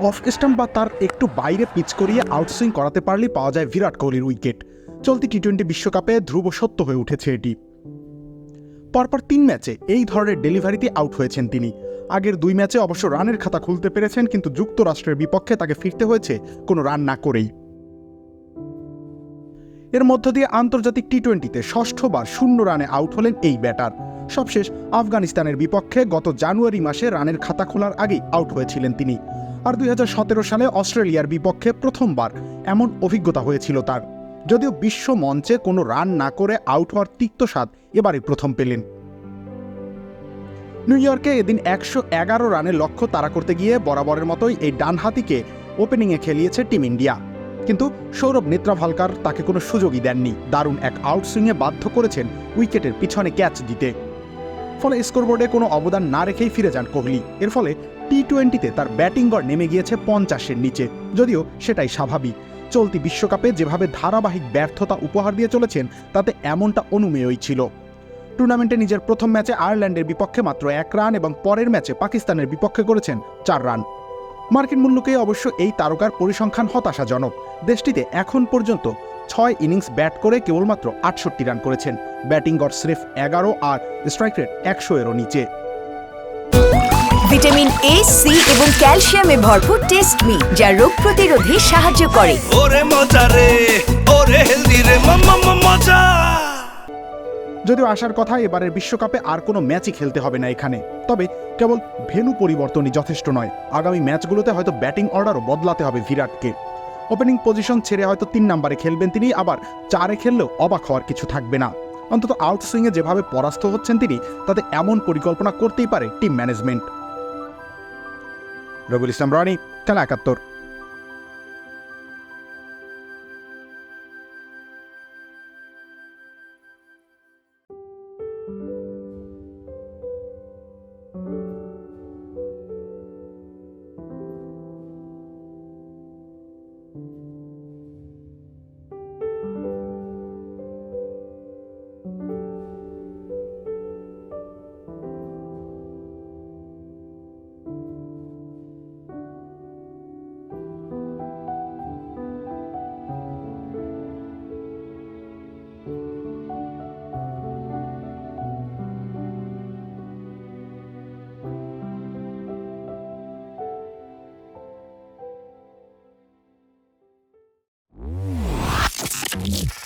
Of stump বা তার একটু বাইরে পিচ করিয়ে আউটসুইং করাতে পারলেই পাওয়া যায় বিরাট কোহলির উইকেট। চলতি টি টোয়েন্টি বিশ্বকাপে ধ্রুব সত্য হয়ে উঠেছে এটি। পরপর তিন ম্যাচে এই ধরনের ডেলিভারিতে আউট হয়েছেন তিনি। আগের দুই ম্যাচে অবশ্য রানের খাতা খুলতে পেরেছেন, কিন্তু যুক্তরাষ্ট্রের বিপক্ষে তাকে ফিরতে হয়েছে কোনো রান না করেই। এর মধ্য দিয়ে আন্তর্জাতিক টি টোয়েন্টিতে ষষ্ঠবার শূন্য রানে আউট হলেন এই ব্যাটার। সবশেষ আফগানিস্তানের বিপক্ষে গত জানুয়ারি মাসে রানের খাতা খোলার আগেই আউট হয়েছিলেন তিনি। আর দুই হাজার সতেরো সালে অস্ট্রেলিয়ার বিপক্ষে প্রথমবার এমন অভিজ্ঞতা হয়েছিল তার। যদিও বিশ্ব মঞ্চে কোনো রান না করে আউট হওয়ার তিক্ত স্বাদ এবারে প্রথম পেলেন। নিউ ইয়র্কে এদিন একশো এগারো রানের লক্ষ্য তাড়া করতে গিয়ে বরাবরের মতোই এই ডানহাতিকে ওপেনিংয়ে খেলিয়েছে টিম ইন্ডিয়া। কিন্তু সৌরভ নেত্রাভালকার তাকে কোনো সুযোগই দেননি। দারুণ এক আউটসুইংয়ে বাধ্য করেছেন উইকেটের পিছনে ক্যাচ দিতে। ফলে স্কোরবোর্ডে কোনো অবদান না রেখেই ফিরে যান কোহলি। এর ফলে টি টোয়েন্টিতে তার ব্যাটিং গড় নেমে গিয়েছে পঞ্চাশের নিচে, যদিও সেটাই স্বাভাবিক। চলতি বিশ্বকাপে যেভাবে ধারাবাহিক ব্যর্থতা উপহার দিয়ে চলেছেন, তাতে এমনটা অনুমেয়ই ছিল। টুর্নামেন্টে নিজের প্রথম ম্যাচে আয়ারল্যান্ডের বিপক্ষে মাত্র এক রান এবং পরের ম্যাচে পাকিস্তানের বিপক্ষে করেছেন চার রান। মার্কিন মূল্যকে অবশ্য এই তারকার পরিসংখ্যান হতাশাজনক। দেশটিতে এখন পর্যন্ত ছয় ইনিংস ব্যাট করে কেবলমাত্র আটষট্টি রান করেছেন। ব্যাটিং গড় স্রেফ এগারো আর স্ট্রাইক রেট একশো এরও নিচে। ভিটামিন এ সি এবং ক্যালসিয়ামে ভরপুর টেস্ট মি যা রোগ প্রতিরোধে সাহায্য করে। ওরে মজা রে ওরে হেলদি রে মজা। যদিও আসার কথা এবারের বিশ্বকাপে আর কোনো ম্যাচই খেলতে হবে না এখানে। তবে কেবল ভেনু পরিবর্তনই যথেষ্ট নয়। আগামী ম্যাচগুলোতে হয়তো ব্যাটিং অর্ডারও বদলাতে হবে বিরাটকে ওপেনিং পজিশন ছেড়ে হয়তো তিন নাম্বারে খেলবেন তিনি, আবার চারে খেললেও অবাক হওয়ার কিছু থাকবে না। অন্তত আউট আউটসুইংয়ে যেভাবে পরাস্ত হচ্ছেন তিনি, তাতে এমন পরিকল্পনা করতেই পারে টিম ম্যানেজমেন্ট। রবিউল ইসলাম রনি খেলা একাত্তর। Yeah.